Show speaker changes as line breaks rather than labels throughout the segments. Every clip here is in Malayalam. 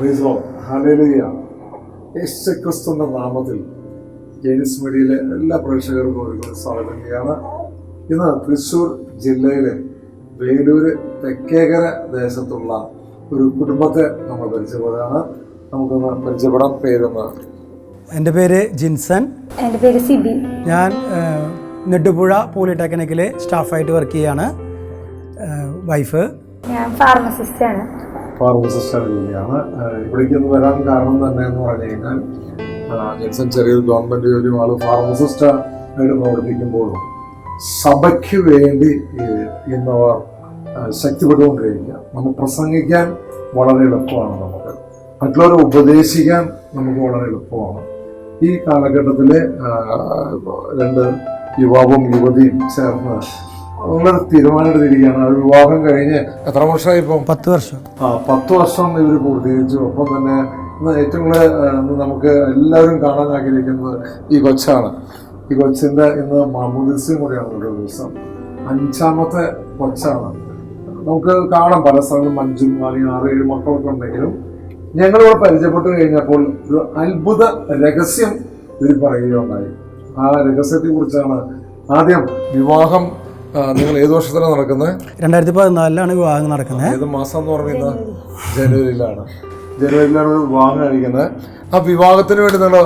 പ്രീസോ നാമത്തിൽ ജെയിൻസ് മീഡിയയിലെ എല്ലാ പ്രേക്ഷകർക്കും ഒരു സ്വാഗതം ചെയ്യാണ് ഇന്ന് തൃശ്ശൂർ ജില്ലയിലെ വേലൂര് തെക്കേകര ദേശത്തുള്ള ഒരു കുടുംബത്തെ നമ്മൾ പരിചയപ്പെടുകയാണ്. നമുക്കൊന്ന് പരിചയപ്പെടാൻ പേരൊന്ന്.
എന്റെ പേര് ജിൻസൺ.
എന്റെ പേര് സിബി.
ഞാൻ നെടുപുഴ പോളിടെക്നിക്കിലെ സ്റ്റാഫായിട്ട് വർക്ക് ചെയ്യാണ്. വൈഫ്.
ഞാൻ ഫാർമസിസ്റ്റ് ആണ്
ഫാർമസിസ്റ്റ് ജോലിയാണ് ഇവിടേക്ക് ഒന്ന് വരാൻ കാരണം തന്നെ എന്ന് പറഞ്ഞു കഴിഞ്ഞാൽ ജെൻസൺ ചെറിയൊരു ഗവൺമെന്റ് ജോലി ആൾ ഫാർമസിസ്റ്റ് ആയിട്ട് പ്രവർത്തിക്കുമ്പോഴും സഭയ്ക്ക് വേണ്ടി ഇന്നവർ ശക്തിപ്പെട്ടുകൊണ്ടിരിക്കുക. നമുക്ക് പ്രസംഗിക്കാൻ വളരെ എളുപ്പമാണ് നമുക്ക്. മറ്റുള്ളവരെ ഉപദേശിക്കാൻ നമുക്ക് വളരെ എളുപ്പമാണ്. ഈ കാലഘട്ടത്തിലെ രണ്ട് യുവാവും യുവതിയും ചേർന്ന് വളരെ തീരുമാനമെടുത്തിരിക്കുകയാണ് ആ വിവാഹം കഴിഞ്ഞ് എത്ര വർഷമായി ഇപ്പം?
പത്ത് വർഷം.
ആ പത്ത് വർഷം ഇവർ പൂർത്തീകരിച്ചു. ഒപ്പം തന്നെ ഏറ്റവും കൂടുതൽ നമുക്ക് എല്ലാവരും കാണാൻ ആഗ്രഹിക്കുന്നത് ഈ കൊച്ചാണ്. ഈ കൊച്ചിന്റെ ഇന്ന് മാമൂദിസ്യം കൂടിയാണ് ഒരു ദിവസം. അഞ്ചാമത്തെ കൊച്ചാണ്. നമുക്ക് കാണാം പല സ്ഥലങ്ങളും. അഞ്ചും അല്ലെങ്കിൽ ആറ് ഏഴ് മക്കളൊക്കെ ഉണ്ടെങ്കിലും ഞങ്ങളിവിടെ പരിചയപ്പെട്ട് കഴിഞ്ഞപ്പോൾ ഒരു അത്ഭുത രഹസ്യം ഇവർ പറയുകയുണ്ടായി. ആ രഹസ്യത്തെ കുറിച്ചാണ് ആദ്യം വിവാഹം നിങ്ങൾ ഏത് വർഷത്തിലാണ് നടക്കുന്നത്
രണ്ടായിരത്തി പതിനാലിലാണ് വിവാഹം നടക്കുന്നത്
ഏത് മാസം എന്ന് പറയുന്നത് ജനുവരിയിലാണ്. ജനുവരിയിലാണ് വിവാഹം കഴിക്കുന്നത് ആ വിവാഹത്തിന് വേണ്ടി നിങ്ങൾ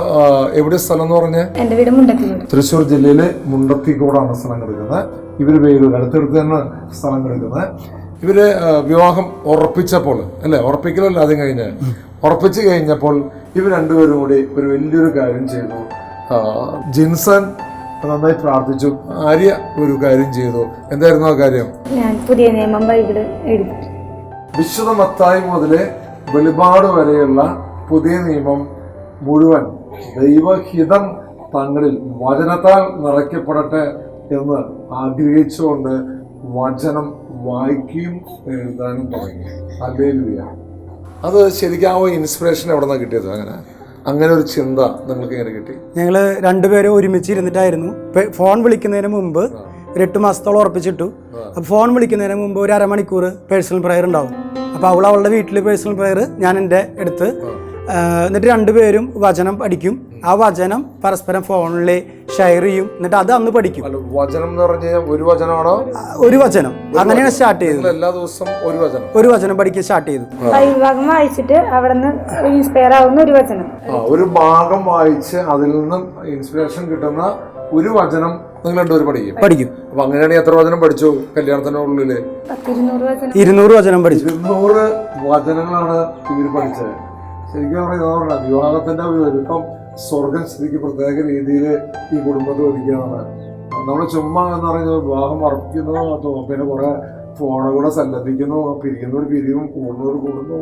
എവിടെ സ്ഥലം എന്ന് പറഞ്ഞ?
എന്റെ വീട് മുണ്ടത്തി
തൃശ്ശൂർ ജില്ലയിലെ മുണ്ടത്തിക്കോടാണ് സ്ഥലം കിടക്കുന്നത്. ഇവർ പേര് അടുത്തടുത്ത് തന്നെ സ്ഥലം കിടക്കുന്നത്. ഇവർ വിവാഹം ഉറപ്പിച്ചപ്പോൾ അല്ലേ? ഉറപ്പിക്കലല്ല ആദ്യം കഴിഞ്ഞ്. ഉറപ്പിച്ചു കഴിഞ്ഞപ്പോൾ ഇവർ രണ്ടുപേരും കൂടി ഒരു വലിയൊരു കാര്യം ചെയ്തു ജിൻസൺ നന്നായി പ്രാർത്ഥിച്ചു. ആര്യ ഒരു കാര്യം ചെയ്തു. എന്തായിരുന്നു ആ കാര്യം?
ഞാൻ പുതിയ നിയമം ബൈബിൾ എഴുതി.
വിശുദ്ധ മത്തായി മുതൽ വെളിപാട് വരെയുള്ള പുതിയ നിയമം മുഴുവൻ ദൈവഹിതം തങ്ങളിൽ വചനത്താൽ നിറയ്ക്കപ്പെടട്ടെ എന്ന് ആഗ്രഹിച്ചുകൊണ്ട് വചനം വായിക്കുകയും എഴുതാനും തുടങ്ങി. അത് ശരിക്കും ആ ഇൻസ്പിറേഷൻ എവിടെ നിന്നാണ് കിട്ടിയത് അങ്ങനെ? അങ്ങനെ ഒരു ചിന്ത നിങ്ങൾക്ക് എങ്ങനെ കിട്ടി?
ഞങ്ങൾ രണ്ടുപേരും ഒരുമിച്ച് ഇരുന്നിട്ടായിരുന്നു ഫോൺ വിളിക്കുന്നതിന് മുമ്പ് ഒരു എട്ട് മാസത്തോളം ഉറപ്പിച്ചിട്ടു. അപ്പോൾ ഫോൺ വിളിക്കുന്നതിന് മുമ്പ് ഒരു അരമണിക്കൂർ പേഴ്സണൽ പ്രയർ ഉണ്ടാവും. അപ്പോൾ അവൾ അവളുടെ വീട്ടിൽ പേഴ്സണൽ പ്രയർ ഞാൻ എന്റെ അടുത്ത് എന്നിട്ട് രണ്ടുപേരും വചനം പഠിക്കും. ആ വചനം പരസ്പരം ഫോണിൽ ഷെയർ ചെയ്യും എന്നിട്ട് അത് അന്ന് പഠിക്കും.
വചനം എന്ന് പറഞ്ഞു കഴിഞ്ഞാൽ ഒരു വചനമാണോ?
ഒരു വചനം. അങ്ങനെയാണ് സ്റ്റാർട്ട് ചെയ്തത്.
എല്ലാ ദിവസവും ഒരു വചനം.
ഒരു വചനം പഠിക്കാൻ സ്റ്റാർട്ട് ചെയ്തു.
ഭാഗം വായിച്ചിട്ട് അവിടെ നിന്ന് ഇൻസ്പയർ ആവുന്ന ഒരു വചനം.
ആ, ഒരു ഭാഗം വായിച്ച് അതിൽ നിന്നും ഇൻസ്പിറേഷൻ കിട്ടുന്ന ഒരു വചനം നിങ്ങൾ രണ്ടുപേരും പഠിക്കും.
പഠിക്കും.
അപ്പൊ അങ്ങനെയാണെങ്കിൽ എത്ര വചനം പഠിച്ചു കല്യാണത്തിന്റെ
ഉള്ളിൽ?
ഇരുന്നൂറ് വചനം പഠിച്ചു.
ഇരുന്നൂറ് വചനങ്ങളാണ് ഇവർ പഠിച്ചത്. ശരിക്കും പറഞ്ഞാൽ വിവാഹത്തിന്റെ ഒരു ഒരുക്കം സ്വർഗം സ്ഥിതിക്ക് പ്രത്യേക രീതിയിൽ ഈ കുടുംബത്തിൽ ഒരുക്കുകയാണ് നമ്മൾ ചുമ്മാ എന്ന് പറയുന്നത് വിവാഹം അർപ്പിക്കുന്നു പിന്നെ കുറെ ഫോണുകൂടെ സല്ലപിക്കുന്നു പിരിയുന്നവർ പിരിയും കൂടുന്നവർ കൂടുന്നു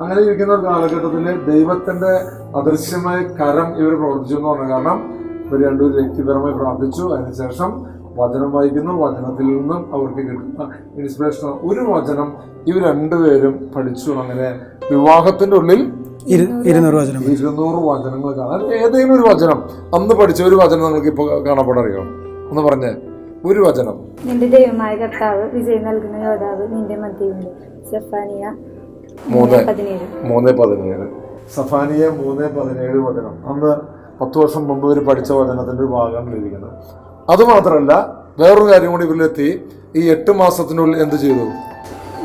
അങ്ങനെ ഇരിക്കുന്ന ഒരു കാലഘട്ടത്തിൽ ദൈവത്തിന്റെ അദൃശ്യമായ കരം ഇവർ പ്രവർത്തിച്ചു എന്ന് പറഞ്ഞു കാരണം ഇവർ രണ്ടുപേരും വ്യക്തിപരമായി പ്രാർത്ഥിച്ചു. അതിനുശേഷം വചനം വായിക്കുന്നു. വചനത്തിൽ നിന്നും അവർക്ക് കിട്ടുന്ന ഇൻസ്പിറേഷൻ ഒരു വചനം ഇവർ രണ്ടുപേരും പഠിച്ചു. അങ്ങനെ വിവാഹത്തിന്റെ ഉള്ളിൽ
ഇരുന്നൂറ് വചനം
ഇരുന്നൂറ് വചനങ്ങൾ കാണാൻ ഏതെങ്കിലും ഒരു വചനം. അന്ന് പഠിച്ച ഒരു വചനം നിങ്ങൾക്ക് ഇപ്പോൾ കാണപ്പെടറിയോ ഒന്ന് പറഞ്ഞേ. ഒരു വചനം.
നിന്റെ ദൈവമായ കർത്താവ് വിജയം നൽകുന്ന യോദ്ധാവ് നിന്റെ മധ്യയുണ്ട്. സെഫാനിയ
മൂന്ന്
പതിനേഴ്.
മൂന്ന് പതിനേഴ്. സഫാനിയ മൂന്ന് പതിനേഴ് വചനം. അന്ന് പത്ത് വർഷം മുമ്പ് ഇവർ പഠിച്ച വചനത്തിന്റെ ഒരു ഭാഗമാണ് ഇരിക്കുന്നത്. അതുമാത്രമല്ല വേറൊരു കാര്യം കൂടി ഇവരിലെത്തി. ഈ എട്ട് മാസത്തിനുള്ളിൽ എന്ത് ചെയ്തു?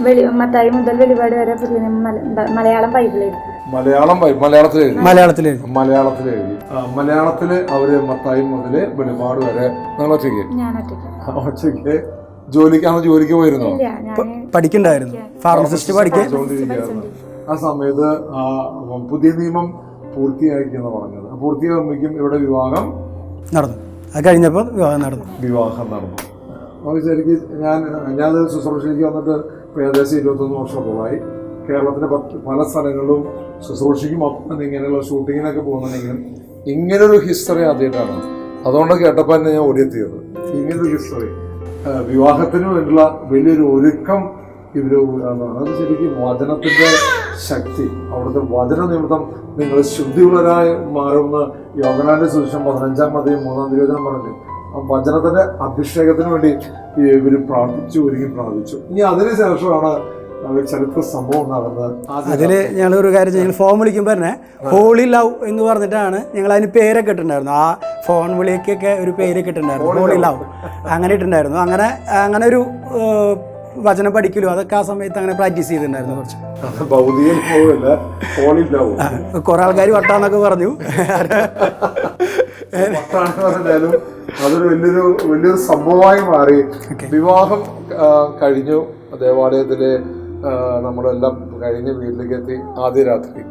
വെളി മത്തായി മുതൽ വെളിപാട് വരെ പുതിയ നിയമം മല- മലയാളം ബൈബിൾ എഴുതി.
മലയാളം വഴി- മലയാളത്തിൽ എഴുതി.
മലയാളത്തിൽ എഴുതി.
മലയാളത്തിൽ എഴുതി. ആ, മലയാളത്തിൽ അവർ മത്തായി മുതൽ വെളിപാട് വരെ നിങ്ങൾ ഒറ്റയ്ക്ക്?
ഞാൻ ഒറ്റയ്ക്ക്.
ഒറ്റയ്ക്ക്? ജോലിക്ക് അന്ന് ജോലിക്ക് പോയിരുന്നോ?
ഇല്ല ഞാൻ
പഠിക്കണ്ടായിരുന്നു. ഫാർമസിസ്റ്റ് പഠിക്കാൻ.
പഠിച്ചുകൊണ്ടിരിക്കുകയായിരുന്നു ആ സമയത്ത് ആ പുതിയ നിയമം പൂർത്തിയാക്കി എന്ന് പറഞ്ഞത്. ആ പൂർത്തിയാകുമ്പോഴേക്കും ഇവിടെ വിവാഹം
നടന്നു. അത് കഴിഞ്ഞപ്പോൾ വിവാഹം നടന്നു.
വിവാഹം നടന്നു. നമുക്ക് ശരിക്കും ഞാൻ ഞാൻ ശുശ്രൂഷയ്ക്ക് വന്നിട്ട് ഏകദേശം ഇരുപത്തൊന്ന് വർഷത്തോളമായി. കേരളത്തിലെ പത്ത് പല സ്ഥലങ്ങളിലും ശുശ്രൂഷയ്ക്കും ഒപ്പം ഇങ്ങനെയുള്ള ഷൂട്ടിങ്ങിനൊക്കെ പോകുന്നുണ്ടെങ്കിലും ഇങ്ങനൊരു ഹിസ്റ്ററി ആദ്യമായിട്ടാണ്. അതുകൊണ്ട് കേട്ടപ്പോൾ തന്നെ ഞാൻ ഓടിയെത്തിയത്. ഇങ്ങനൊരു ഹിസ്റ്ററി. വിവാഹത്തിന് വേണ്ടിയുള്ള വലിയൊരു ഒരുക്കം ഇവർ അത് ശരിക്കും വചനത്തിന്റെ ശക്തി അവിടുത്തെ വചന നിമിത്തം നിങ്ങൾ ശുദ്ധിയുള്ളവരായി മാറുമെന്ന് യോഗനാന്റെ സുശേഷം പതിനഞ്ചാം മതിയും മൂന്നാം തിരുവചനം പറഞ്ഞു ആ വചനത്തിന്റെ അഭിഷേകത്തിന് വേണ്ടി ഇവർ പ്രാർത്ഥിച്ചു ഒരുങ്ങി പ്രാർത്ഥിച്ചു. ഇനി അതിനുശേഷമാണ് ശേഷമാണ്
അതിൽ ഞങ്ങൾ ഒരു കാര്യം ചെയ്യും. ഫോൺ വിളിക്കുമ്പോൾ തന്നെ ഹോളി ലവ് എന്ന് പറഞ്ഞിട്ടാണ് ഞങ്ങൾ അതിന് പേരൊക്കെ ഇട്ടിട്ടുണ്ടായിരുന്നു. ആ ഫോൺ വിളിക്കൊക്കെ ഒരു പേരൊക്കെ ഇട്ടിട്ടുണ്ടായിരുന്നു. ഹോളി ലവ് അങ്ങനെ ഇട്ടിട്ടുണ്ടായിരുന്നു. അങ്ങനെ അങ്ങനെ ഒരു വചനം പഠിക്കലും അതൊക്കെ ആ സമയത്ത് അങ്ങനെ പ്രാക്ടീസ് ചെയ്തിട്ടുണ്ടായിരുന്നു കുറച്ച്. കുറെ ആൾക്കാർ വട്ടാന്നൊക്കെ പറഞ്ഞു.
മട്ടാണെന്ന് പറഞ്ഞാലും അതൊരു വലിയൊരു വലിയൊരു സംഭവമായി മാറി. വിവാഹം കഴിഞ്ഞു. ദേവാലയത്തിൽ നമ്മളെല്ലാം കഴിഞ്ഞ് വീട്ടിലേക്ക് എത്തി ആദ്യ രാത്രി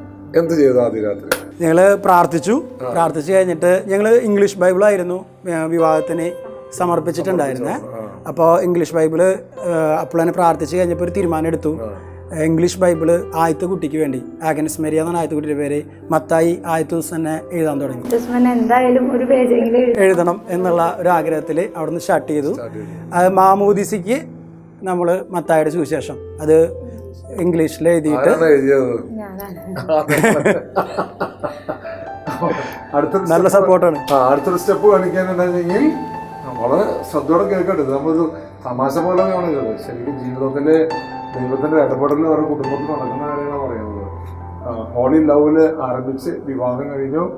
എന്ത് ചെയ്തു ആദ്യ രാത്രി
ഞങ്ങൾ പ്രാർത്ഥിച്ചു പ്രാർത്ഥിച്ചു കഴിഞ്ഞിട്ട് ഞങ്ങൾ ഇംഗ്ലീഷ് ബൈബിളായിരുന്നു ആയിരുന്നു വിവാഹത്തിന് സമർപ്പിച്ചിട്ടുണ്ടായിരുന്നേ. അപ്പോൾ ഇംഗ്ലീഷ് ബൈബിൾ അപ്പോൾ തന്നെ പ്രാർത്ഥിച്ച് കഴിഞ്ഞപ്പോൾ ഒരു തീരുമാനം എടുത്തു ഇംഗ്ലീഷ് ബൈബിൾ ആദ്യത്തെ കുട്ടിക്ക് വേണ്ടി. ആഗനസ് മെരിയ എന്നാണ് ആദ്യത്തെ കുട്ടിയുടെ പേര്. മത്തായി ആദ്യത്തെ ദിവസം തന്നെ എഴുതാൻ തുടങ്ങി.
എന്തായാലും ഒരു പേജെങ്കിലും
എഴുതണം എന്നുള്ള ഒരു ആഗ്രഹത്തിൽ അവിടുന്ന് സ്റ്റാർട്ട് ചെയ്തു. അത് മാമൂദിസിക്ക് നമ്മൾ മത്തായിയുടെ സുവിശേഷം. അത് ഇംഗ്ലീഷിൽ എഴുതിയിട്ട് നല്ല സപ്പോർട്ടാണ്
ആ, അടുത്തൊരു സ്റ്റെപ്പ് കാണിക്കാനുണ്ടെങ്കിൽ വളരെ ശ്രദ്ധയോടെ കേൾക്കട്ടെ നമ്മളൊരു തമാശ പോലെ കാണരുത് ശരിക്കും ജീവിതത്തിൽ ദൈവത്തിന്റെ ഇടപെടൽ അവരുടെ കുടുംബത്തിൽ നടക്കുന്ന കാര്യങ്ങളാണ് പറയുന്നത്. ഹോളി ലവിൽ ആരംഭിച്ച് വിവാഹം കഴിഞ്ഞു.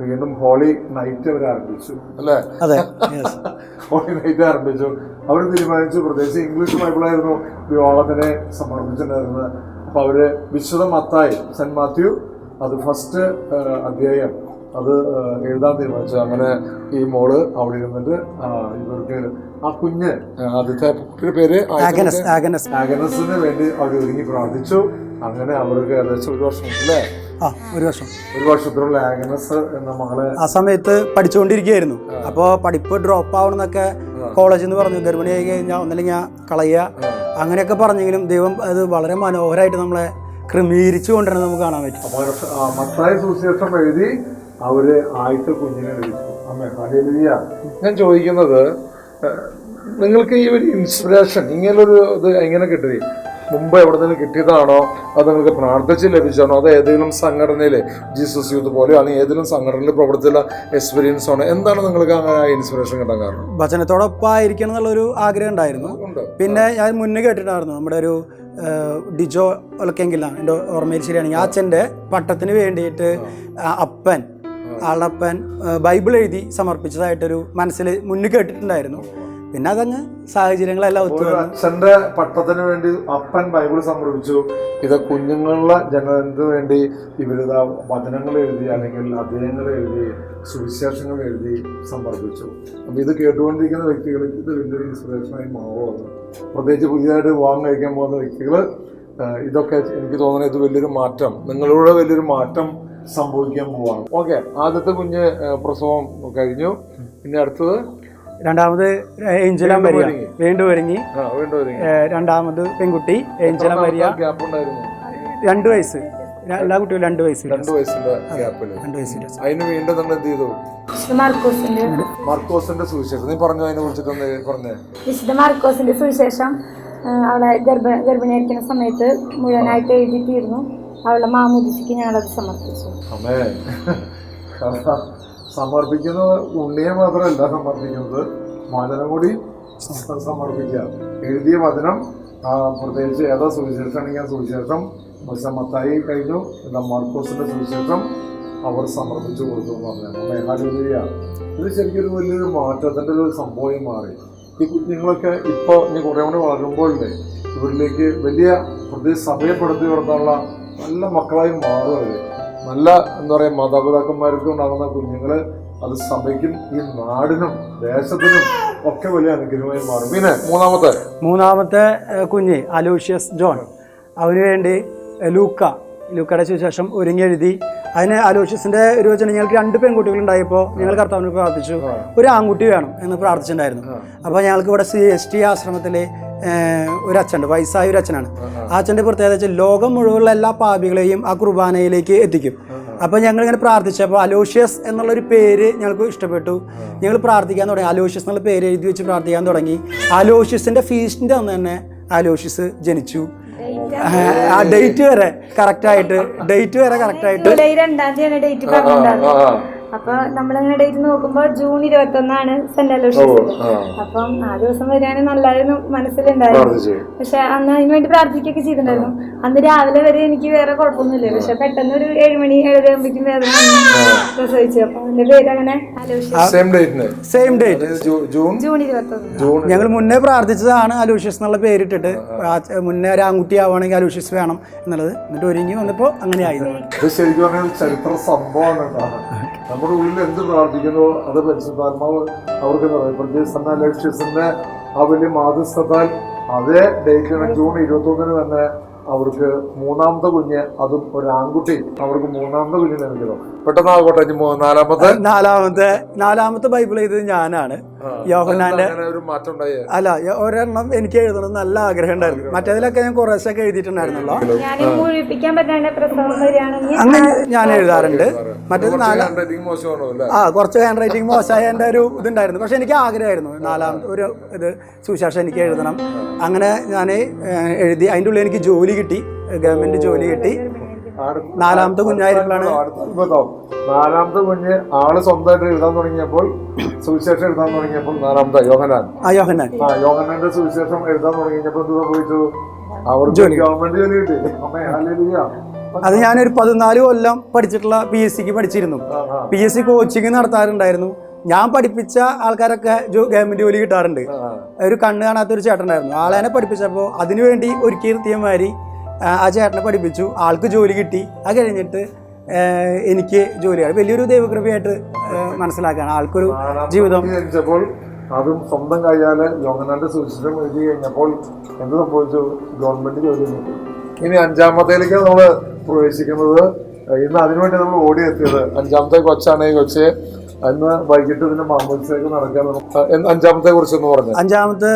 വീണ്ടും ഹോളി നൈറ്റ് അവർ ആരംഭിച്ചു. അല്ലേ. ഹോളി നൈറ്റ് ആരംഭിച്ചു. അവർ തീരുമാനിച്ചു പ്രത്യേകിച്ച് ഇംഗ്ലീഷ് ബൈബിളായിരുന്നു വിവാഹത്തിനെ സമർപ്പിച്ചിട്ടുണ്ടായിരുന്നത്. അപ്പൊ അവർ വിശുദ്ധ മത്തായി സെന്റ് മാത്യു അത് ഫസ്റ്റ് അധ്യായം. അത് എഴുതാൻ തീരുമാനിച്ചു. അങ്ങനെ ഈ മോൾ അവിടെ ഇരുന്നിട്ട് ഇവർക്ക് ആ കുഞ്ഞ് ആദ്യത്തെ കുട്ടിയുടെ പേര്
ആഗനസ് ആഗനസ്.
ആഗനസിന് വേണ്ടി അവർ ഒരുങ്ങി പ്രാർത്ഥിച്ചു. അങ്ങനെ അവർക്ക് ഏകദേശം ഒരു വർഷം അല്ലേ
ആ ഒരു വർഷം.
ഒരു വർഷത്തിലുള്ള ആഗനസ് എന്ന മകളെ
ആ സമയത്ത് പഠിച്ചുകൊണ്ടിരിക്കുകയായിരുന്നു. അപ്പോൾ പഠിപ്പ് ഡ്രോപ്പ് ആവണമെന്നൊക്കെ കോളേജിൽ നിന്ന് പറഞ്ഞു ഗർഭിണിയായി കഴിഞ്ഞാൽ ഞാൻ കളയുക. അങ്ങനെയൊക്കെ പറഞ്ഞെങ്കിലും ദൈവം അത് വളരെ മനോഹരമായിട്ട് നമ്മളെ ക്രമീകരിച്ചു കൊണ്ടുവരണം നമുക്ക് കാണാൻ പറ്റും.
മത്തായ സുവിശേഷം എഴുതി അവർ ആയിട്ട് കുഞ്ഞിനെ ലഭിച്ചു അമ്മേ. ഞാൻ ചോദിക്കുന്നത് നിങ്ങൾക്ക് ഈ ഒരു ഇൻസ്പിറേഷൻ ഇങ്ങനൊരു ഇത് എങ്ങനെ കിട്ടി? മുമ്പ് എവിടെ നിന്ന് കിട്ടിയതാണോ? അത് നിങ്ങൾക്ക് പ്രാർത്ഥിച്ച് ലഭിച്ചാണോ? അത് ഏതെങ്കിലും സംഘടനയിൽ ജീസസ് യൂത്ത് പോലെ അല്ലെങ്കിൽ ഏതെങ്കിലും സംഘടനയിൽ പ്രവർത്തിച്ചുള്ള എക്സ്പീരിയൻസ് ആണോ? എന്താണ് നിങ്ങൾക്ക് അങ്ങനെ ഇൻസ്പിറേഷൻ കിട്ടാൻ കാരണം?
വചനത്തോടൊപ്പം ആയിരിക്കണം എന്നുള്ളൊരു ആഗ്രഹം ഉണ്ടായിരുന്നു. പിന്നെ ഞാൻ മുന്നേ കേട്ടിട്ടുണ്ടായിരുന്നു നമ്മുടെ ഒരു ഡിജോ ഒലക്കെങ്കിലാണ് എന്റെ ഓർമ്മയിൽ ശരിയാണെങ്കിൽ ആ അച്ഛന്റെ പട്ടത്തിന് വേണ്ടിയിട്ട് അപ്പൻ ആളുടെ അപ്പൻ ബൈബിൾ എഴുതി സമർപ്പിച്ചതായിട്ടൊരു മനസ്സിൽ മുന്നിൽ കേട്ടിട്ടുണ്ടായിരുന്നു. പിന്നെ അതങ്ങ് സാഹചര്യങ്ങളെല്ലാം ഒത്തു
അച്ഛന്റെ പട്ടത്തിന് വേണ്ടി അപ്പൻ ബൈബിൾ സമർപ്പിച്ചു. ഇത് കുഞ്ഞുങ്ങളുടെ ജനനത്തിന് വേണ്ടി ഇവരിതാ വചനങ്ങൾ എഴുതി അല്ലെങ്കിൽ അധ്യയനങ്ങൾ എഴുതി സുവിശേഷങ്ങൾ എഴുതി സമർപ്പിച്ചു. അപ്പൊ ഇത് കേട്ടുകൊണ്ടിരിക്കുന്ന വ്യക്തികൾക്ക് ഇത് വലിയൊരു ഇൻസ്പിറേഷനായി മാറുമെന്ന് പ്രത്യേകിച്ച് പുതിയതായിട്ട് വിവാഹം കഴിക്കാൻ പോകുന്ന വ്യക്തികൾ ഇതൊക്കെ എനിക്ക് തോന്നുന്നത് ഇത് വലിയൊരു മാറ്റം. നിങ്ങളുടെ വലിയൊരു മാറ്റം സംഭവിക്കാൻ പോവാണ് ഓക്കെ ആദ്യത്തെ കുഞ്ഞ് പ്രസവം കഴിഞ്ഞു. പിന്നെ അടുത്തത്?
രണ്ടാമത് ഏഞ്ചല
വീണ്ടും
മരിയ. വീണ്ടും ഒരുങ്ങി. രണ്ടാമത് പെൺകുട്ടി ഏഞ്ചല മരിയ.
ഗ്യാപ്പ് ഉണ്ടായിരുന്നു?
രണ്ട് വയസ്സ്. എല്ലാ കുട്ടികളും രണ്ട് വയസ്സ്
രണ്ടു വയസ്സിന്റെ ഗ്യാപ്പിൽ
രണ്ട് വയസ്സിൽ
അതിന് വീണ്ടും നിങ്ങൾ എന്ത് ചെയ്തു?
മാർക്കോസിന്റെ
മാർക്കോസിന്റെ സുവിശേഷം. നീ പറഞ്ഞു അതിനെ കുറിച്ചിട്ടൊന്ന് പറഞ്ഞേ.
വിശുദ്ധ മാർക്കോസിന്റെ സുവിശേഷം ആ, അവളെ ഗർഭ ഗർഭിണിയായിരിക്കുന്ന സമയത്ത് മുഴുവനായിട്ട് എഴുതിയിട്ടിരുന്നു. അവളുടെ മാമുദിക്ക് ഞങ്ങളത് സമർപ്പിച്ചു.
അമ്മേ സമർപ്പിക്കുന്ന ഉണ്ണിയെ മാത്രമല്ല സമർപ്പിക്കുന്നത്. വചനം കൂടി സമർപ്പിക്കുക. എഴുതിയ വചനം പ്രത്യേകിച്ച് ഏതാ സുവിശേഷമാണെങ്കിൽ സുവിശേഷം മത്തായി കഴിഞ്ഞു. എന്താ മാർക്കോസിന്റെ സുവിശേഷം അവർ സമർപ്പിച്ചു കൊടുത്തു എന്ന് പറഞ്ഞു. ഹാലേലൂയ. ഇത് ശരിക്കും ഒരു വലിയൊരു മാറ്റത്തിന്റെ ഒരു സംഭവമായി മാറി. ഈ കുഞ്ഞുങ്ങളൊക്കെ ഇപ്പൊ ഇനി കുറേ കൂടി വളരുമ്പോഴല്ലേ ഇവരിലേക്ക് വലിയ പ്രത്യേകിച്ച് സഭയപ്പെടുത്തി വളർത്താനുള്ള നല്ല മക്കളായി മാറും നല്ല എന്താ പറയുക മാതാപിതാക്കന്മാർക്ക് ഉണ്ടാകുന്ന കുഞ്ഞുങ്ങൾ അത് സഭയ്ക്കും ഈ നാടിനും ദേശത്തിനും ഒക്കെ വലിയ അനുഗ്രഹമായി മാറും. പിന്നെ മൂന്നാമത്തെ.
മൂന്നാമത്തെ കുഞ്ഞ് അലൂഷ്യസ് ജോൺ. അവന് വേണ്ടി ലൂക്ക. ലൂക്കയുടെ സുശേഷം ഒരുങ്ങി എഴുതി അതിന് അലോഷ്യസിന്റെ ഒരു വെച്ചാൽ ഞങ്ങൾക്ക് രണ്ട് പെൺകുട്ടികൾ ഉണ്ടായപ്പോൾ ഞങ്ങൾ കർത്താവിന് പ്രാർത്ഥിച്ചു. ഒരു ആൺകുട്ടി വേണം എന്ന് പ്രാർത്ഥിച്ചിട്ടുണ്ടായിരുന്നു. അപ്പോൾ ഞങ്ങൾക്ക് ഇവിടെ സി എസ് ടി ആശ്രമത്തിൽ ഒരു അച്ഛനുണ്ട് വയസ്സായ ഒരു അച്ഛനാണ് ആ അച്ഛന്റെ പ്രത്യേകത വെച്ചാൽ ലോകം മുഴുവനുള്ള എല്ലാ പാപികളെയും ആ കുർബാനയിലേക്ക് എത്തിക്കും. അപ്പോൾ ഞങ്ങൾ ഇങ്ങനെ പ്രാർത്ഥിച്ചപ്പോൾ അലോഷ്യസ് എന്നുള്ളൊരു പേര് ഞങ്ങൾക്ക് ഇഷ്ടപ്പെട്ടു. ഞങ്ങൾ പ്രാർത്ഥിക്കാൻ തുടങ്ങി. അലോഷ്യസ് എന്നുള്ള പേര് എഴുതി വെച്ച് പ്രാർത്ഥിക്കാൻ തുടങ്ങി. അലോഷ്യസിന്റെ ഫീസ്റ്റിന്റെ അന്ന് തന്നെ അലോഷ്യസ് ജനിച്ചു. ആ ഡേറ്റ് വരെ കറക്റ്റായിട്ട് ഡേറ്റ് വരെ കറക്റ്റ്
അപ്പൊ നമ്മളിങ്ങനെ ഡേറ്റ് നോക്കുമ്പോ ജൂൺ ഇരുപത്തി ഒന്നാണ് സെന്റ് അലോഷ്യസ്
ആ.
അപ്പം ആ ദിവസം വരികയാണെങ്കിൽ നല്ലതായിരുന്നു മനസ്സിലുണ്ടായിരുന്നു. പക്ഷെ അന്ന് അതിന് വേണ്ടി പ്രാർത്ഥിക്കുകയൊക്കെ ചെയ്തിട്ടുണ്ടായിരുന്നു. അന്ന് രാവിലെ വരെ എനിക്ക് വേറെ കുഴപ്പമൊന്നുമില്ല. പക്ഷെ പെട്ടെന്ന് ഒരു ഏഴുമണി ഏഴരയാകുമ്പോഴേക്കും വേദന. പ്രസവിച്ചു. അപ്പൊ അതിന്റെ പേര് അങ്ങനെ
സെയിം
ഡേറ്റ്
ജൂൺ?
ജൂൺ ഇരുപത്തി ഒന്ന്
ജൂൺ.
ഞങ്ങൾ മുന്നേ പ്രാർത്ഥിച്ചതാണ് അലൂഷ്യസ് എന്നുള്ള പേരിട്ടിട്ട്. മുന്നേ ഒരു ആൺകുട്ടി ആവുകയാണെങ്കിൽ അലൂഷ്യസ് വേണം എന്നുള്ളത്. എന്നിട്ട് ഒരുങ്ങി വന്നപ്പോൾ അങ്ങനെ
ആയിരുന്നു ശരിക്കും പറഞ്ഞാൽ ചരിത്ര സംഭവമാണ് കേട്ടോ. നമ്മുടെ ഉള്ളിൽ എന്ത് പ്രാർത്ഥിക്കുന്നു അത് പരിശുദ്ധാത്മാവ് അവർക്ക് പറയും. പ്രത്യേകിച്ച് സന്ന ലക്ഷ്യസിന്റെ ആ വലിയ മാധ്യസ്ഥത്താൽ അതേ ഡേറ്റിന് ജൂൺ ഇരുപത്തി ഒന്നിന് തന്നെ അവർക്ക് മൂന്നാമത്തെ കുഞ്ഞ് അതും ഒരു ആൺകുട്ടി അവർക്ക് മൂന്നാമത്തെ കുഞ്ഞിനെ നൽകണം പെട്ടെന്ന് ആകട്ടെ നാലാമത്തെ?
നാലാമത്തെ നാലാമത്തെ ബൈബിൾ എഴുതിയത് ഞാനാണ്.
യോഹനാന്റെ
അല്ല ഒരെണ്ണം എനിക്ക് എഴുതണം നല്ല ആഗ്രഹം ഉണ്ടായിരുന്നു. മറ്റേതിലൊക്കെ ഞാൻ കുറേശ്ശൊക്കെ എഴുതിയിട്ടുണ്ടായിരുന്നല്ലോ അങ്ങനെ ഞാൻ എഴുതാറുണ്ട്. മറ്റേത് നാലാം ആ കുറച്ച് ഹാൻഡ് റൈറ്റിംഗ് മോശമായ എന്റെ ഒരു ഇതുണ്ടായിരുന്നു. പക്ഷെ എനിക്ക് ആഗ്രഹമായിരുന്നു. നാലാം ഒരു ഇത് സുശേഷം എനിക്ക് എഴുതണം. അങ്ങനെ ഞാൻ എഴുതി. അതിന്റെ ഉള്ളിൽ എനിക്ക് ജോലി കിട്ടി. ഗവൺമെന്റ് ജോലി കിട്ടി. നാലാമത്തെ
കുഞ്ഞായിരുന്നാണ് നാലാമത്തെ കുഞ്ഞ് ആൾ സ്വന്തമായിട്ട് എഴുതാൻ തുടങ്ങിയപ്പോൾ സുവിശേഷം എഴുതാൻ തുടങ്ങിയപ്പോൾ നാലാമത്തെ യോഹനാൻ
ആ യോഹന്നാൻ.
ആ യോഹനാന്റെ സുവിശേഷം എഴുതാൻ തുടങ്ങിയപ്പോൾ എന്ത് സംഭവിച്ചു അവർക്ക് ഗവൺമെന്റ് ജോലി കിട്ടി. അമ്മ.
അത് ഞാനൊരു പതിനാല് കൊല്ലം പഠിച്ചിട്ടുള്ള പി എസ് സിക്ക് പഠിച്ചിരുന്നു. പി എസ് സി കോച്ചിങ് നടത്താറുണ്ടായിരുന്നു. ഞാൻ പഠിപ്പിച്ച ആൾക്കാരൊക്കെ ഗവൺമെന്റ് ജോലി കിട്ടാറുണ്ട്. ഒരു കണ്ണ് കാണാത്ത ഒരു ചേട്ടനായിരുന്നു. ആളെന്നെ പഠിപ്പിച്ചപ്പോൾ അതിനുവേണ്ടി ഒരുക്കി നിർത്തിയമാതിരി ആ, ആ ചേട്ടനെ പഠിപ്പിച്ചു. ആൾക്ക് ജോലി കിട്ടി. അത് കഴിഞ്ഞിട്ട് എനിക്ക് ജോലിയാണ് വലിയൊരു ദൈവകൃപയായിട്ട് മനസ്സിലാക്കുകയാണ്. ആൾക്കൊരു ജീവിതം.
അതും സ്വന്തം കഴിയാതെ എഴുതി കഴിഞ്ഞപ്പോൾ എന്ത് സംഭവിച്ചു? ഗവൺമെന്റ് ജോലി ഇനി അഞ്ചാമത്തേലേക്ക് നമ്മൾ പ്രവേശിക്കുന്നത്. ഇന്ന് അതിനുവേണ്ടി നമ്മൾ ഓടിയെത്തിയത് അഞ്ചാമത്തെ കൊച്ചാണ് ഈ കൊച്ച്. അന്ന് വൈകിട്ട് പിന്നെ മാമോത്സവം നടക്കാൻ അഞ്ചാമത്തെ കുറിച്ചൊന്ന് പറഞ്ഞു?
അഞ്ചാമത്തെ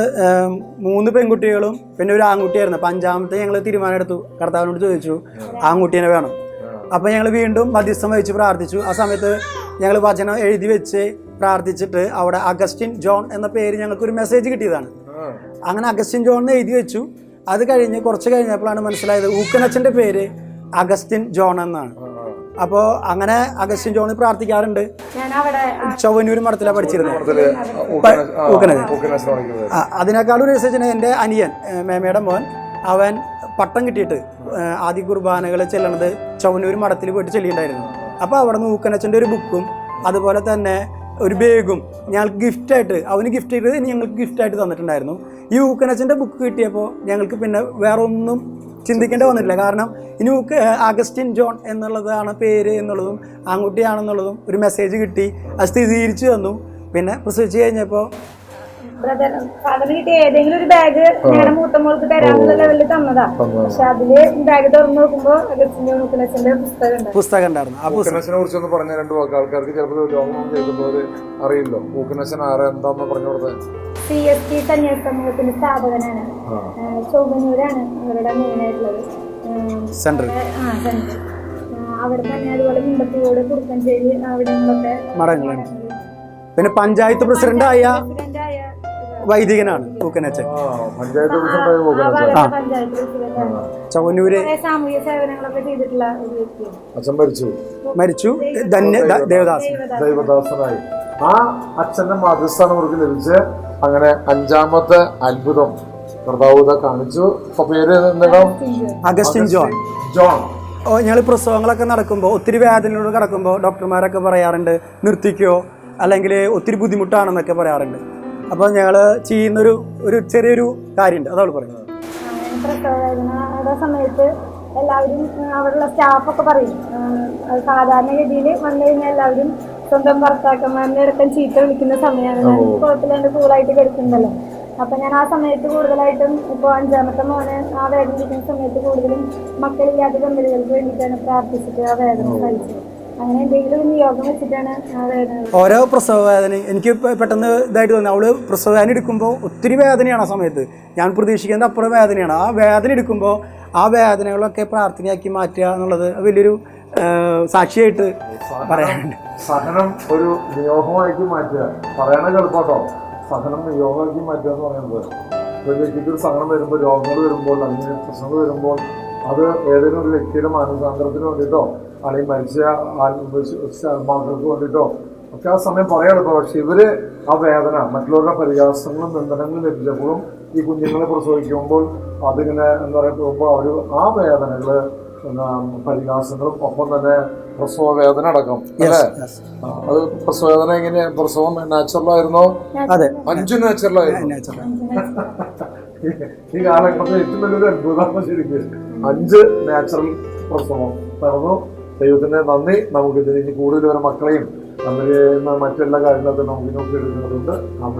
മൂന്ന് പെൺകുട്ടികളും പിന്നെ ഒരു ആൺകുട്ടിയായിരുന്നു. അപ്പം അഞ്ചാമത്തെ ഞങ്ങൾ തീരുമാനം എടുത്തു കർത്താവിനോട് ചോദിച്ചു ആൺകുട്ടീനെ വേണം. അപ്പം ഞങ്ങൾ വീണ്ടും മധ്യസ്ഥം വഹിച്ച് പ്രാർത്ഥിച്ചു. ആ സമയത്ത് ഞങ്ങൾ വചനം എഴുതി വെച്ച് പ്രാർത്ഥിച്ചിട്ട് അവിടെ അഗസ്റ്റിൻ ജോൺ എന്ന പേര് ഞങ്ങൾക്ക് ഒരു മെസ്സേജ് കിട്ടിയതാണ് അങ്ങനെ അഗസ്റ്റിൻ ജോൺ എഴുതി വെച്ചു. അത് കഴിഞ്ഞ് കുറച്ച് കഴിഞ്ഞപ്പോഴാണ് മനസ്സിലായത് ഊക്കനച്ഛന്റെ പേര് അഗസ്റ്റിൻ ജോൺ എന്നാണ്. അപ്പോൾ അങ്ങനെ അഗസ്റ്റിൻ ജോൺ പ്രാർത്ഥിക്കാറുണ്ട്.
ഞാൻ അവിടെ
ചൊവ്വന്നൂർ മഠത്തിലാണ് പഠിച്ചിരുന്നത്. അതിനേക്കാളും ഒരു രസം എന്റെ അനിയൻ മേമയുടെ മോൻ അവൻ പട്ടം കിട്ടിയിട്ട് ആദ്യ കുർബാനകൾ ചെല്ലണത് ചവനൂർ മഠത്തിൽ പോയിട്ട് ചെല്ലിയിട്ടുണ്ടായിരുന്നു. അപ്പോൾ അവിടെ നിന്ന് ഊക്കനച്ഛന്റെ ഒരു ബുക്കും അതുപോലെ തന്നെ ഒരു ബാഗും ഞങ്ങൾക്ക് ഗിഫ്റ്റായിട്ട് അവന് ഗിഫ്റ്റ് ചെയ്തത് ഞങ്ങൾക്ക് ഗിഫ്റ്റായിട്ട് തന്നിട്ടുണ്ടായിരുന്നു. ഈ ഊക്കനച്ചന്റെ ബുക്ക് കിട്ടിയപ്പോൾ ഞങ്ങൾക്ക് പിന്നെ വേറെ ഒന്നും ചിന്തിക്കേണ്ടി വന്നിട്ടില്ല. കാരണം ഇനി ഊക്ക് അഗസ്റ്റിൻ ജോൺ എന്നുള്ളതാണ് പേര് എന്നുള്ളതും ആൺകുട്ടിയാണെന്നുള്ളതും ഒരു മെസ്സേജ് കിട്ടി. അത് സ്ഥിരീകരിച്ചു തന്നു. പിന്നെ പ്രസവിച്ച് കഴിഞ്ഞപ്പോൾ
ബ്രദർ ഫാദറിന് കിട്ടിയ ഏതെങ്കിലും ഒരു ബാഗ് ഞങ്ങളുടെ മൂത്ത മോൾക്ക് തരാനുള്ള ലെവലിൽ തന്നതാ. പക്ഷെ അതിൽ ബാഗ് തുറന്നു നോക്കുമ്പോ അഗസ്റ്റിന്റെ മുക്കുലച്ചന്റെ പുസ്തകം
പുസ്തകം ഉണ്ടായിരുന്നു ആ
ഊക്കനസിനെ കുറിച്ചൊന്ന് പറഞ്ഞ രണ്ട് വാക്ക്. ആൾക്കാർക്ക് ചിലപ്പോൾ രോഗം കേൾക്കുന്നവര് അറിയില്ലോ. ഊക്കനസൻ ആരാ എന്താന്ന് പറഞ്ഞു കൊടുത്തത്?
സി എസ് ടി സന്യാസ സമൂഹത്തിന്റെ സ്ഥാപകനാണ്.
ആ,
അവരുടെ മെയിൻ ആയിട്ടുള്ളത്.
സെൻട്രൽ
ആ സെൻട്രൽ അവിടെ തന്നെ അതുപോലെ മുണ്ടത്തിയോട് കുറുക്കഞ്ചേരി അവിടെ
മഠങ്ങളുണ്ട്. പിന്നെ പഞ്ചായത്ത് പ്രസിഡന്റ്
പ്രസിഡന്റായ
വൈദികനാണ് പൂക്കനച്ചൻ
ആ
ചവന്നൂര്
സാമൂഹ്യ സേവനങ്ങളൊക്കെ ചെയ്തിട്ടുള്ള ഒരു വ്യക്തിയാണ്
അച്ഛൻ മരിച്ചു.
മരിച്ചു. ധന്യ ദേവദാസൻ. ദേവദാസ്
ദൈവദാസനായി. ആ അച്ഛന്റെ മധ്യസ്ഥാനം അവർക്ക് ലഭിച്ച് അങ്ങനെ അഞ്ചാമത്തെ അത്ഭുതം കർത്താവുത കാണിച്ചു. അപ്പൊ പേര് എന്താണ്
അഗസ്റ്റിൻ ജോൺ.
ജോൺ.
ഞങ്ങൾ പ്രസവങ്ങളൊക്കെ നടക്കുമ്പോൾ ഒത്തിരി വേദനയോട് കിടക്കുമ്പോൾ ഡോക്ടർമാരൊക്കെ പറയാറുണ്ട് നിർത്തിക്കോ അല്ലെങ്കിൽ ഒത്തിരി ബുദ്ധിമുട്ടാണെന്നൊക്കെ പറയാറുണ്ട്. അപ്പോൾ ഞങ്ങൾ ചെയ്യുന്നൊരു ഒരു ചെറിയൊരു കാര്യമുണ്ട് അതവൾ പറയുന്നത്.
പ്രസവവേദനയുടെ സമയത്ത് എല്ലാവരും അവിടെയുള്ള സ്റ്റാഫൊക്കെ പറയും. സാധാരണഗതിയിൽ വന്നു കഴിഞ്ഞാൽ എല്ലാവരും സ്വന്തം ഭർത്താക്കന്മാരുടെ അടക്കം ചീത്ത വിളിക്കുന്ന സമയമാണ്. ഞാൻ എന്റെ കൂളായിട്ട് കിടക്കുന്നുണ്ടല്ലോ അപ്പൊ ഞാൻ ആ സമയത്ത് കൂടുതലായിട്ടും ഇപ്പോൾ അഞ്ചാമത്തെ മോനെ ആ വേദന ഇരിക്കുന്ന സമയത്ത് കൂടുതലും മക്കളില്ലാത്ത ദമ്പതികൾക്ക് വേണ്ടിയിട്ടാണ് പ്രാർത്ഥിച്ചിട്ട് ആ വേദന സഹിച്ചത്.
ഓരോ പ്രസവ വേദന എനിക്ക് പെട്ടെന്ന് ഇതായിട്ട് തോന്നി. അവൾ പ്രസവ വേദന എടുക്കുമ്പോൾ ഒത്തിരി വേദനയാണ് ആ സമയത്ത്. ഞാൻ പ്രതീക്ഷിക്കുന്നത് അപ്പുറം വേദനയാണ്. ആ വേദന എടുക്കുമ്പോൾ ആ വേദനകളൊക്കെ പ്രാർത്ഥനയാക്കി മാറ്റുക എന്നുള്ളത് വലിയൊരു സാക്ഷിയായിട്ട് പറയാനുണ്ട്.
സഹനം ഒരു നിയോഗമാക്കി മാറ്റുക. പറയണ കേൾപ്പാട്ടോ. സഹനം നിയോഗമാക്കി മാറ്റുക എന്ന് പറയുന്നത്. ഒരു വ്യക്തിക്ക് ഒരു സഹനം വരുമ്പോൾ രോഗങ്ങൾ വരുമ്പോൾ അല്ലെങ്കിൽ പ്രശ്നങ്ങൾ വരുമ്പോൾ അത് ഏതെങ്കിലും ഒരു വ്യക്തിയുടെ മാനസാന്തരത്തിന് വേണ്ടിയിട്ടോ അല്ലെങ്കിൽ മരിച്ച ആത്മകൾക്ക് വേണ്ടിയിട്ടോ ഒക്കെ ആ സമയം പറയാറുണ്ട് പക്ഷെ ഇവർ ആ വേദന മറ്റുള്ളവരുടെ പരിഹാസങ്ങളും നിന്ദനങ്ങളും ലഭിച്ചപ്പോഴും ഈ കുഞ്ഞുങ്ങളെ പ്രസവിക്കുമ്പോൾ അതിങ്ങനെ എന്താ പറയുക പോകുമ്പോൾ അവർ ആ വേദനകൾ പരിഹാസങ്ങളും ഒപ്പം തന്നെ പ്രസവ വേദന അടക്കം അല്ലേ? അത് പ്രസവ വേദന എങ്ങനെ പ്രസവം നാച്ചുറൽ ആയിരുന്നോ?
അതെ.
അഞ്ചു നാച്ചുറൽ ആയിരുന്നു. ഈ കാലഘട്ടത്തിൽ ഏറ്റവും വലിയൊരു അത്ഭുതമാണ് ശരിക്കും അഞ്ച് നാച്ചുറൽ പ്രസവം. നടന്നു ദൈവത്തിന് നന്ദി. നമുക്ക് ഇതിന് ഇനി കൂടുതൽ വരെ മക്കളെയും നമ്മൾ മറ്റെല്ലാ കാര്യങ്ങളൊക്കെ നമുക്ക് നോക്കി എടുക്കുന്നതുകൊണ്ട് അമ്മ